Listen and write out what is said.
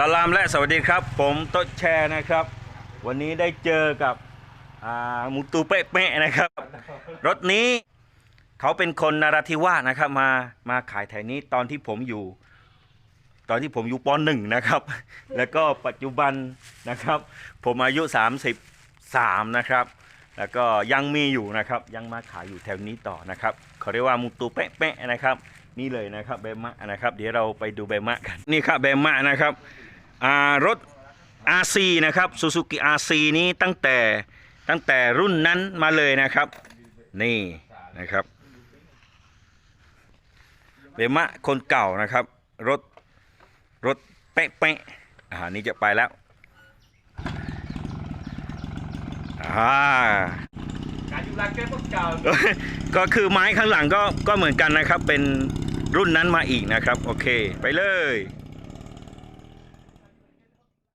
สลามและสวัสดีครับ ผมโต๊ะแชร์นะครับ วันนี้ได้เจอกับมูตูเป๊ะๆนะครับ รถนี้เขาเป็นคนนราธิวาสนะครับ มามาขายแถวนี้ตอนที่ผมอยู่ ตอนที่ผมอยู่ปหนึ่งนะครับ แล้วก็ปัจจุบันนะครับ ผมอายุ 33 นะครับ แล้วก็ยังมีอยู่นะครับ ยังมาขายอยู่แถวนี้ต่อนะครับเขาเรียกว่ามูตูเป๊ะๆนะครับนี่เลยนะครับเบมะนะครับ เดี๋ยวเราไปดูเบมะกันนี่ครับเบมะนะครับ อ่ารถ RC นะครับซูซูกิ RC นี้ตั้งแต่ตั้งแต่รุ่นนั้นมาเลยนะครับ นี่นะครับเบมะคนเก่านะครับ รถ รถเป๊ะๆอ่านี่จะไปแล้วอ่าการอยู่รักแก้พวกเก่าก็ก็คือไม้ข้างหลังก็ก็เหมือนกันนะครับ เป็นรุ่นนั้นมาอีกนะครับ โอเค ไปเลย